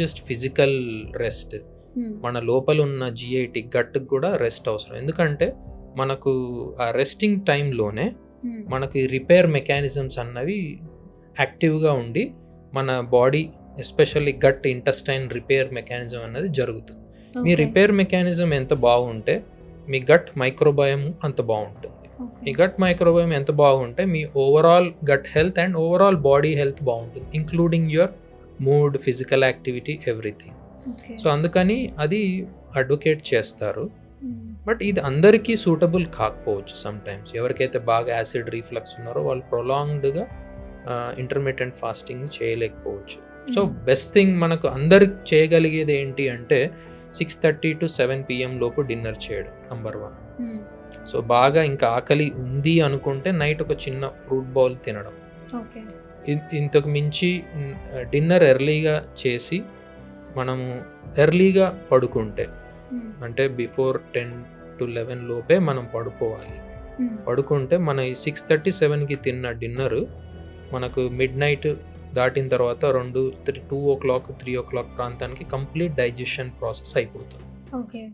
Just physical rest Hmm. మన లోపల ఉన్న జిఐటి గట్కి కూడా రెస్ట్ అవసరం ఎందుకంటే మనకు ఆ రెస్టింగ్ టైంలోనే Hmm. మనకి రిపేర్ మెకానిజమ్స్ అన్నవి యాక్టివ్గా ఉండి మన body especially gut intestine repair mechanism అన్నది జరుగుతుంది మీ. రిపేర్ మెకానిజం ఎంత బాగుంటే మీ గట్ మైక్రోబయం అంత బాగుంటుంది. మీ గట్ మైక్రోబయం ఎంత బాగుంటే మీ overall gut health and overall body health బాగుంటుంది including your mood physical activity everything. So అందుకని అది అడ్వకేట్ చేస్తారు. బట్ ఇది అందరికీ సూటబుల్ కాకపోవచ్చు సమ్ టైమ్స్ ఎవరికైతే బాగా యాసిడ్ రీఫ్లక్స్ ఉన్నారో వాళ్ళు ప్రొలాంగ్డ్గా ఇంటర్మీడియట్ ఫాస్టింగ్ చేయలేకపోవచ్చు సో. బెస్ట్ థింగ్ మనకు అందరికి చేయగలిగేది ఏంటి అంటే six thirty to seven PM లోపు డిన్నర్ చేయడం నంబర్ వన్. సో బాగా ఇంకా ఆకలి ఉంది అనుకుంటే నైట్ ఒక చిన్న ఫ్రూట్ బౌల్ తినడం ఇంతకు మించి డిన్నర్ ఎర్లీగా చేసి మనము ఎర్లీగా పడుకుంటే. అంటే బిఫోర్ టెన్ టు లెవెన్ లోపే మనం పడుకోవాలి. పడుకుంటే మన ఈ సిక్స్ థర్టీ సెవెన్కి తిన్న డిన్నర్ మనకు మిడ్ నైట్ దాటిన తర్వాత రెండు three two o'clock three o'clock ప్రాంతానికి కంప్లీట్ డైజెషన్ ప్రాసెస్ అయిపోతుంది Okay.